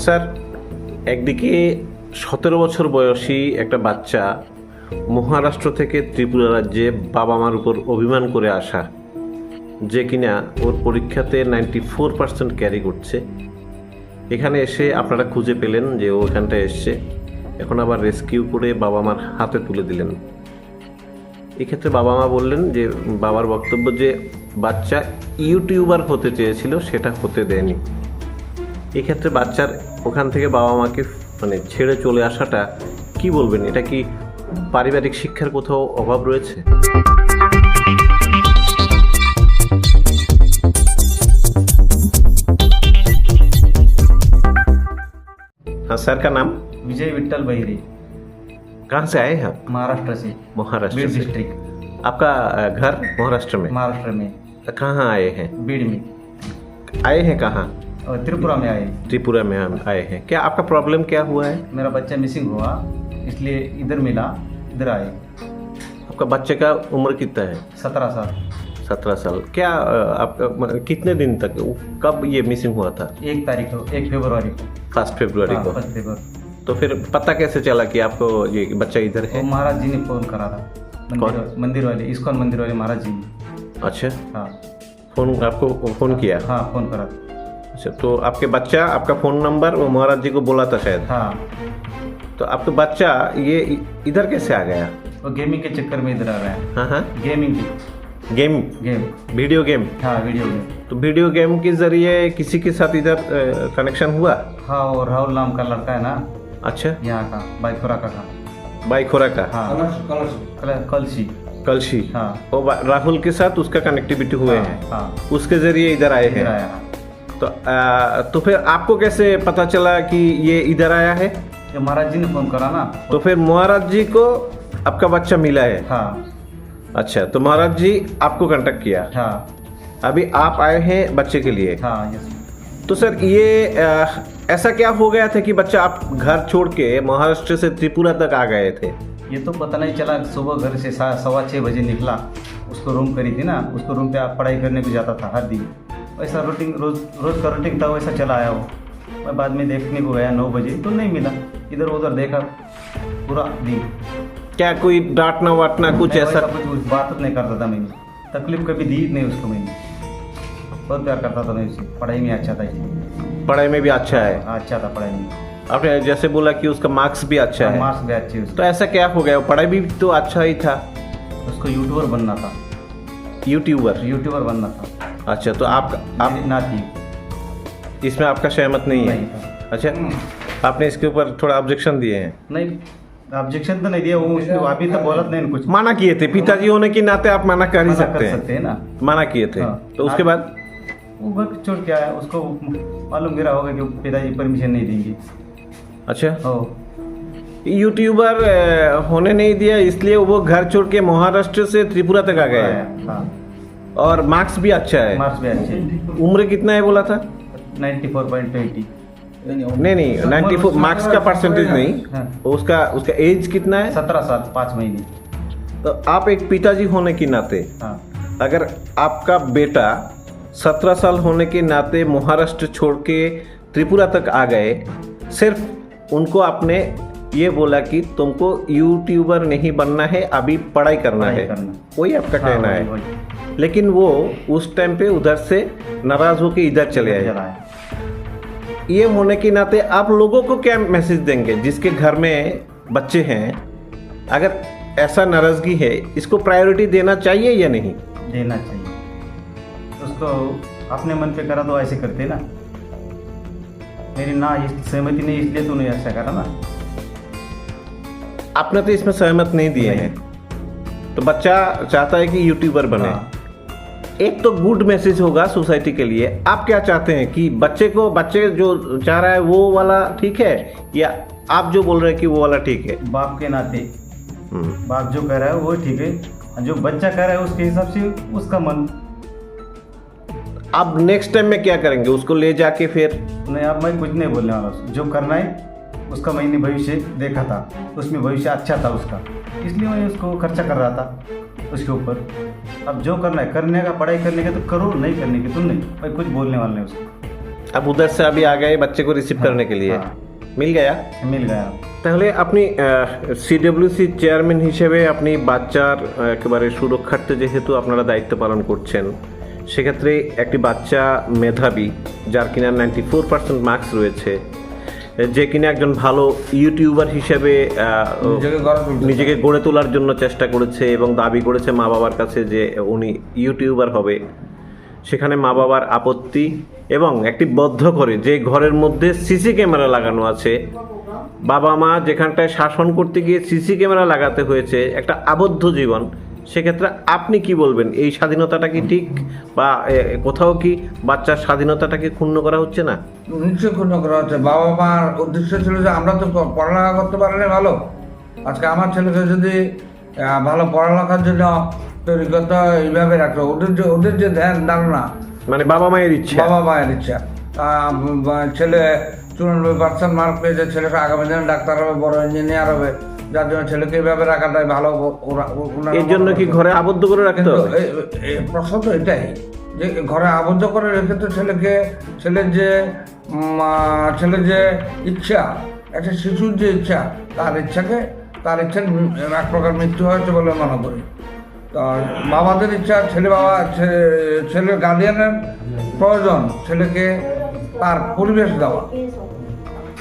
Sir, একদিকে সতেরো বছর বয়সী একটা বাচ্চা মহারাষ্ট্র থেকে ত্রিপুরা রাজ্যে বাবা মার উপর অভিমান করে আসা, যে কিনা ওর পরীক্ষাতে নাইনটি ফোর পার্সেন্ট ক্যারি করছে। এখানে এসে আপনারা খুঁজে পেলেন যে ও এখানটায় এসছে। এখন আবার রেস্কিউ করে বাবা মার হাতে তুলে দিলেন। এক্ষেত্রে বাবা মা বললেন যে, বাবার বক্তব্য যে বাচ্চা ইউটিউবার হতে চেয়েছিল, সেটা হতে দেয়নি। এক্ষেত্রে বাচ্চার ওখান থেকে বাবা মাকে মানে ছেড়ে চলে আসাটা কি বলবেন এটা কি পারিবারিক শিক্ষার কোথাও অভাব রয়েছে हाँ सर का नाम विजय विट्ठल बहिरे कहाँ से आए हैं आप महाराष्ट्र से महाराष्ट्र बीड से डिस्ट्रिक्ट आपका अ, घर महाराष्ट्र में महाराष्ट्र में कहाँ आए हैं बीड में आए हैं कहाँ और त्रिपुरा में आए। त्रिपुरा में आए हैं। क्या आपका प्रॉब्लम क्या हुआ है? मेरा बच्चा मिसिंग हुआ इसलिए इधर मिला इधर आए। आपका बच्चे का उम्र कितना है? सत्रह साल। सत्रह साल। क्या आपका कितने दिन तक कब ये मिसिंग हुआ था? एक तारीख को एक फरवरी को। फ़र्स्ट फरवरी हाँ, को। फ़र्स्ट फरवरी तो फिर पता कैसे चला कि आपको ये बच्चा इधर है? महाराज जी ने फ़ोन करा था। मंदिर वाले इस्कॉन मंदिर वाले महाराज जी ने। अच्छा। हाँ। फ़ोन आपको फ़ोन किया? हाँ फ़ोन करा था। अच्छा तो आपके बच्चा आपका फ़ोन नंबर वो महाराज जी को बोला था शायद। हाँ। तो आपका बच्चा ये इधर कैसे आ गया? वो गेमिंग के चक्कर में इधर आ रहा है हाँ। हाँ गेमिंग की। गेम गेम वीडियो गेम हाँ वीडियो गेम तो वीडियो गेम के ज़रिए किसी के साथ इधर कनेक्शन हुआ? हाँ वो राहुल नाम का लड़का है ना? अच्छा। यहाँ का बाइकोरा का था। बाइखोरा का? हाँ। कल कलसी कलशी। हाँ। वो राहुल के साथ उसका कनेक्टिविटी हुए हाँ, हैं? हाँ। उसके ज़रिए इधर आए हैं? आया हाँ। तो आ, तो फिर आपको कैसे पता चला कि ये इधर आया है? ये महाराज जी ने फ़ोन करा ना। तो फिर महाराज जी को आपका बच्चा मिला है? हाँ। अच्छा तो महाराज जी आपको कांटेक्ट किया? हाँ। अभी आप आए हैं बच्चे के लिए? हाँ यस तो सर ये आ, ऐसा क्या हो गया था कि बच्चा आप घर छोड़ के महाराष्ट्र से त्रिपुरा तक आ गए थे? ये तो पता नहीं चला सुबह घर से सा- सवा छः बजे निकला। उसको रूम करी थी ना उसको रूम पे आप पढ़ाई करने को जाता था हर दिन। वैसा रूटीन रोज रोज का रूटीन था वैसा चला आया वो। मैं बाद में देखने को गया नौ बजे तो नहीं मिला। इधर उधर देखा पूरा दिन। क्या कोई डांटना वाटना कुछ ऐसा? कुछ बात नहीं करता था मैंने। तकलीफ़ कभी दी नहीं उसको मैंने। बहुत प्यार करता था मैं उससे पढ़ाई में अच्छा था पढ़ाई में भी अच्छा है। हाँ, अच्छा था पढ़ाई में। आपने जैसे बोला कि उसका मार्क्स भी अच्छा है मार्क्स भी अच्छे तो ऐसा क्या हो गया? पढ़ाई भी तो अच्छा ही था। उसको यूट्यूबर बनना था। यूट्यूबर यूट्यूबर बनना था। अच्छा तो आप आप मेरी नाती इसमें आपका सहमत नहीं है? नहीं था अच्छा आपने इसके ऊपर थोड़ा ऑब्जेक्शन दिए हैं? नहीं ऑब्जेक्शन तो नहीं दिया वो उसको अभी तक बोलत नहीं कुछ माना किए थे पिताजी होने के नाते आप मना कर ही सकते हैं। ना। मना किए थे। हाँ। तो उसके बाद? वो घर छोड़ के आया उसको मालूम गिरा होगा कि पिताजी परमिशन नहीं देंगे। अच्छा। हो। यूट्यूबर होने नहीं दिया इसलिए वो घर छोड़ के महाराष्ट्र से त्रिपुरा तक आ गए हैं। हाँ। और मार्क्स भी अच्छा है। मार्क्स भी अच्छे उम्र कितना है बोला था? नाइन्टी फोर पॉइंट ट्वेंटी नहीं नहीं नाइन्टी फोर मार्क्स का परसेंटेज नहीं। हाँ। उसका उसका एज कितना है? सत्रह साल पाँच महीने। तो आप एक पिताजी होने के नाते हाँ। अगर आपका बेटा सत्रह साल होने के नाते महाराष्ट्र छोड़ के त्रिपुरा तक आ गए सिर्फ़ उनको आपने ये बोला कि तुमको यूट्यूबर नहीं बनना है अभी पढ़ाई करना पढ़ाई है। करना। वही आपका हाँ, कहना वही- है। वही। लेकिन वो उस टाइम पे उधर से नाराज़ होके इधर चले आए। ये होने के नाते आप लोगों को क्या मैसेज देंगे जिसके घर में बच्चे हैं? अगर ऐसा नाराज़गी है इसको प्रायोरिटी देना चाहिए या नहीं? देना चाहिए। उसको अपने मन पे करा तो ऐसे करते ना। मेरी ना इस- सहमति नहीं इसलिए तूने ऐसा करा ना। आपने तो इसमें सहमत नहीं दिए हैं। तो बच्चा चाहता है कि यूट्यूबर बने। हाँ। एक तो गुड मैसेज होगा सोसाइटी के लिए। आप क्या चाहते हैं कि बच्चे को बच्चे जो चाह रहा है वो वाला ठीक है या आप जो बोल रहे हैं कि वो वाला ठीक है? बाप के नाते। हम्म, बाप जो कह रहा है वो ठीक है जो बच्चा कह रहा है उसके हिसाब से उसका मन। अब नेक्स्ट टाइम में क्या करेंगे? उसको ले जाके फिर? नहीं अब मैं कुछ नहीं बोलने वाला। जो करना है उसका मैंने भविष्य देखा था। उसमें भविष्य अच्छा था उसका। इसलिए मैं उसको खर्चा कर रहा था उसके ऊपर अब जो करना है करने का पढ़ाई करने का तो करो नहीं करने की तो नहीं मैं कुछ बोलने वाला नहीं उसको अब उधर से अभी आ गए बच्चे को रिसीव करने के लिए हाँ। मिल गया मिल गया তাহলে আপনি সিডব্লিউসি চেয়ারম্যান হিসেবে আপনি বাচ্চার আহ, একেবারে সুরক্ষার্থে যেহেতু আপনারা দায়িত্ব পালন করছেন সেক্ষেত্রে একটি বাচ্চা মেধাবী যার কিনা নাইনটি ফোর পার্সেন্ট মার্কস রয়েছে যে কিনা একজন ভালো ইউটিউবার হিসেবে নিজেকে গড়ে তোলার জন্য চেষ্টা করেছে এবং দাবি করেছে মা বাবার কাছে যে উনি ইউটিউবার হবে। সেখানে মা বাবার আপত্তি এবং একটি বদ্ধ করে যে ঘরের মধ্যে সিসি ক্যামেরা লাগানো আছে। বাবা মা যেখানটায় শাসন করতে গিয়ে সিসি ক্যামেরা লাগাতে হয়েছে একটা আবদ্ধ জীবন। সেক্ষেত্রে আপনি কি বলবেন? এই স্বাধীনতাটা কি ঠিক বা কোথাও কি বাচ্চার স্বাধীনতাটাকে ক্ষুণ্ণ করা হচ্ছে না? নিশ্চয়ই ক্ষুণ্ণ করা হচ্ছে। বাবা মার উদ্দেশ্য ছিল যে আমরা তো পড়ালেখা করতে পারলে ভালো। আজকে আমার ছেলেকে যদি ভালো পড়ালেখার জন্য তৈরি করতে এইভাবে রাখতো ওদের যে ওদের যে ধ্যান ধারণা মানে বাবা মায়ের ইচ্ছা। বাবা মায়ের ইচ্ছা। ছেলে চুরানব্বই পার্সেন্ট মার্ক পেয়েছে ছেলেটা আগামী দিনে ডাক্তার হবে বড় ইঞ্জিনিয়ার হবে। যার জন্য ছেলেকে এইভাবে রাখাটাই ভালো এর জন্য কি ঘরে আবদ্ধ করে রাখতে হবে? প্রশ্ন তো এটাই যে ঘরে আবদ্ধ করে রেখে তো ছেলেকে ছেলের যে ছেলের যে ইচ্ছা একটা শিশুর যে ইচ্ছা তার ইচ্ছাকে তার ইচ্ছার এক প্রকার মৃত্যু হয়েছে বলে মনে করি। তো বাবাদের ইচ্ছা ছেলে বাবা ছেলের গার্ডিয়ানের প্রয়োজন ছেলেকে তার পরিবেশ দেওয়া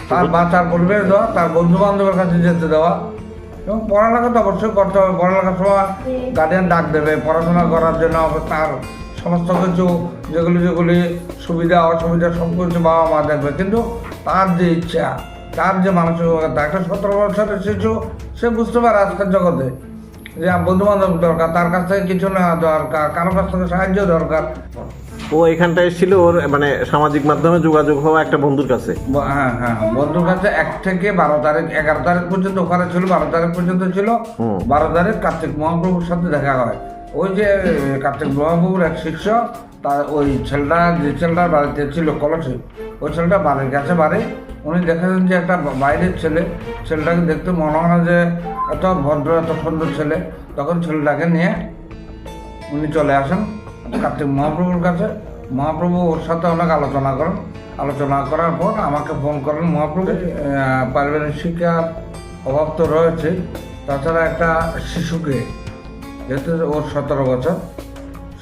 তার বাচ্চার পরিবেশ দেওয়া তার বন্ধু বান্ধবের কাছে যেতে দেওয়া এবং পড়ালেখা তো অবশ্যই করতে হবে। পড়ালেখার সময় গার্ডিয়ান ডাক দেবে। পড়াশোনা করার জন্য তার সমস্ত কিছু, যেগুলি যেগুলি সুবিধা, অসুবিধা সব কিছু বাবা মা দেখবে। কিন্তু তার যে ইচ্ছা, তার যে মানসিকতা একটা সতেরো বছরের শিশু, সে বুঝতে পারে আজকের জগতে যে বন্ধু বান্ধব দরকার, তার কাছ থেকে কিছু নেওয়া দরকার কারোর কাছ থেকে সাহায্য দরকার। ও এখানটায় এসেছিল ওর মানে সামাজিক মাধ্যমে যোগাযোগ হওয়া একটা বন্ধুর কাছে। হ্যাঁ হ্যাঁ বন্ধুর কাছে এক থেকে বারো তারিখ এগারো তারিখ পর্যন্ত ওখানে ছিল বারো তারিখ পর্যন্ত ছিল। বারো তারিখ কার্তিক মহাপ্রভুর সাথে দেখা হয়। ওই যে কার্তিক মহাপ্রভুর এক শিষ্য তার ওই ছেলেটা যে ছেলেটার বাড়িতে ছিল কলসি ওই ছেলেটা বাড়ির কাছে বাড়ি। উনি দেখেছেন যে একটা বাইরের ছেলে ছেলেটাকে দেখতে মনে হয় না যে এত ভদ্র এত সুন্দর ছেলে। তখন ছেলেটাকে নিয়ে উনি চলে আসেন। কার্তিক মহাপ্রভুর কাছে। মহাপ্রভু ওর সাথে অনেক আলোচনা করেন। আলোচনা করার পর আমাকে ফোন করেন, মহাপ্রভু পারিবারিক শিক্ষার অভাব তো রয়েছে। তাছাড়া একটা শিশুকে, যেহেতু ওর সতেরো বছর,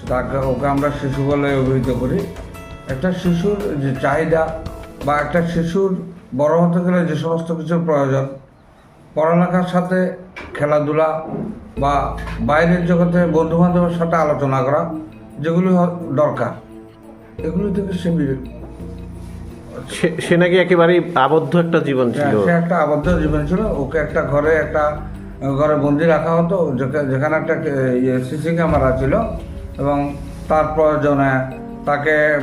তাকে, ওকে আমরা শিশু বলে অভিহিত করি। একটা শিশুর যে চাহিদা বা একটা শিশুর বড় হতে গেলে যে সমস্ত কিছুর প্রয়োজন, পড়ালেখার সাথে খেলাধুলা বা বাইরের জগতে বন্ধু বান্ধবের সাথে আলোচনা করা যেগুলি দরকার এগুলো থেকে সে সে- নাকি একেবারেই আবদ্ধ একটা জীবন ছিল। সে একটা আবদ্ধ জীবন ছিল। ওকে একটা ঘরে একটা ঘরে বন্দি রাখা হতো। যেখানে একটা সিসি ক্যামেরা ছিল এবং তার প্রয়োজনে তাকে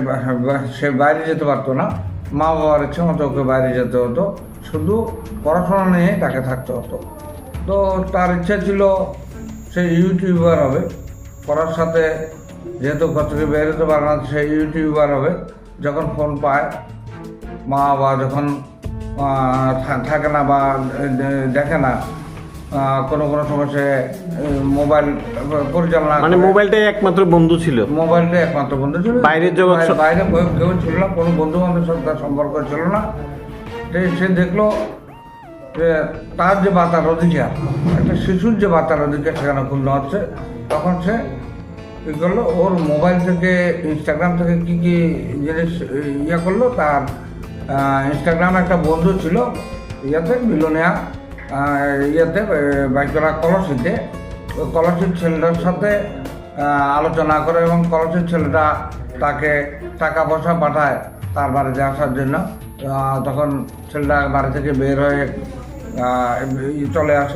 সে বাইরে যেতে পারতো না। মা বাবার ইচ্ছে মতো ওকে বাইরে যেতে হতো। শুধু পড়াশোনা নিয়ে তাকে থাকতে হতো। তো তার ইচ্ছা ছিল সে ইউটিউবার হবে। পড়ার সাথে যেহেতু ঘর থেকে বেরোতে পারে না সে ইউটিউবার হবে যখন ফোন পায় মা বাবা যখন থাকে না বা দেখে না কোনো কোনো সময় সে মোবাইল পরিচালনা মানে। মোবাইলটাই একমাত্র বন্ধু ছিল? মোবাইলটা একমাত্র বন্ধু ছিল। বাইরের জগৎ বাইরে কেউ- ছিল না কোনো বন্ধু বান্ধবের সাথে তার সম্পর্ক ছিল না। সে দেখল যে তার যে বাতার অধিকার একটা শিশুর যে বাতার অধিকার সেখানে ক্ষুণ্ণ হচ্ছে তখন সে করল ওর মোবাইল থেকে ইনস্টাগ্রাম থেকে কি কি জিনিস ইয়ে করল, তার ইনস্টাগ্রামে একটা বন্ধু ছিল, ইয়েতে বিলোনিয়া ইয়েতে বাইকরা কলসিতে। ওই কলসির ছেলেটার সাথে আলোচনা করে এবং কলসির ছেলেটা তাকে টাকা পয়সা পাঠায় তার বাড়িতে আসার জন্য। তখন ছেলেটা বাড়ি থেকে বের হয়ে চলে আসে।